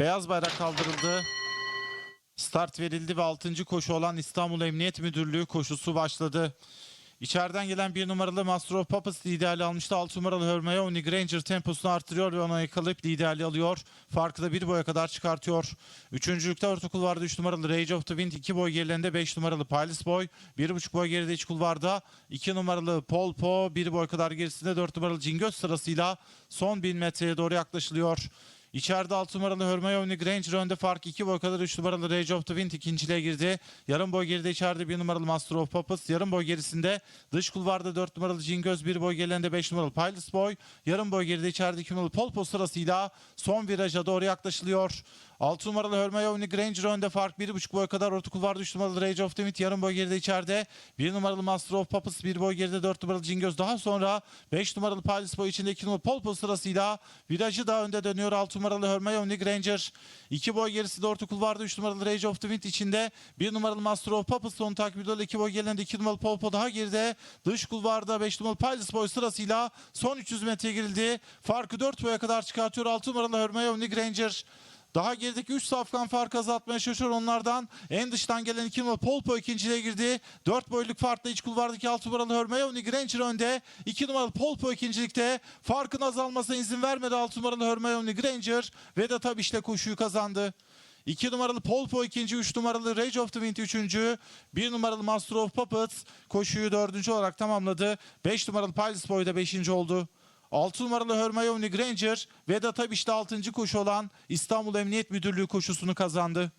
Beyaz bayrak kaldırıldı. Start verildi ve 6. koşu olan İstanbul Emniyet Müdürlüğü koşusu başladı. İçeriden gelen bir numaralı Master of Puppets liderliği almıştı. 6 numaralı Hermione Granger temposunu artırıyor ve ona yakalayıp liderliği alıyor. Farkı da bir boya kadar çıkartıyor. Üçüncülükte orta kulvarda 3 numaralı Rage of the Wind, 2 boy gerilerinde 5 numaralı Piles Boy, 1,5 boy geride iç kulvarda 2 numaralı Polpo, 1 boy kadar gerisinde 4 numaralı Cingöz sırasıyla son 1000 metreye doğru yaklaşılıyor. İçeride 6 numaralı Hermione Granger önde fark 2 boy kadar 3 numaralı Rage of the Wind ikinciliğe girdi. Yarım boy geride içeride 1 numaralı Master of Puppets. Yarım boy gerisinde dış kulvarda 4 numaralı Cingöz 1 boy gerilerinde 5 numaralı Piles Boy. Yarım boy geride içeride 2 numaralı Polpo sırasıyla son viraja doğru yaklaşılıyor. 6 numaralı Hermione Granger önde fark 1,5 boy kadar orta kulvarda 3 numaralı Rage of Wind yarım boy geride içeride. 1 numaralı Master of Puppets 1 boy geride 4 numaralı Cingöz daha sonra 5 numaralı Piles Boy içinde 2 numaralı Polpo sırasıyla virajı da önde dönüyor 6 numaralı Hermione Granger. 2 boy gerisi de orta kulvarda 3 numaralı Rage of Wind içinde 1 numaralı Master of Puppets onu takip ediyor. 2 boy gerilerinde 2 numaralı Polpo daha geride. Dış kulvarda 5 numaralı Piles Boy sırasıyla son 300 metreye girildi. Farkı 4 boya kadar çıkartıyor 6 numaralı Hermione Granger. Daha gerideki 3 safkan fark azaltmaya çalışıyor onlardan. En dıştan gelen 2 numaralı Polpo ikinciliğe girdi. 4 boyluk farkla iç kulvardaki 6 numaralı Hermione Granger önde. 2 numaralı Polpo ikincilikte. Farkın azalmasına izin vermedi 6 numaralı Hermione Granger. Ve de tabii işte koşuyu kazandı. 2 numaralı Polpo ikinci, 3 numaralı Rage of the Wind üçüncü, 1 numaralı Master of Puppets koşuyu dördüncü olarak tamamladı. 5 numaralı Piles Boy da beşinci oldu. 6 numaralı Hermione Granger ve de tabii işte 6. koşu olan İstanbul Emniyet Müdürlüğü koşusunu kazandı.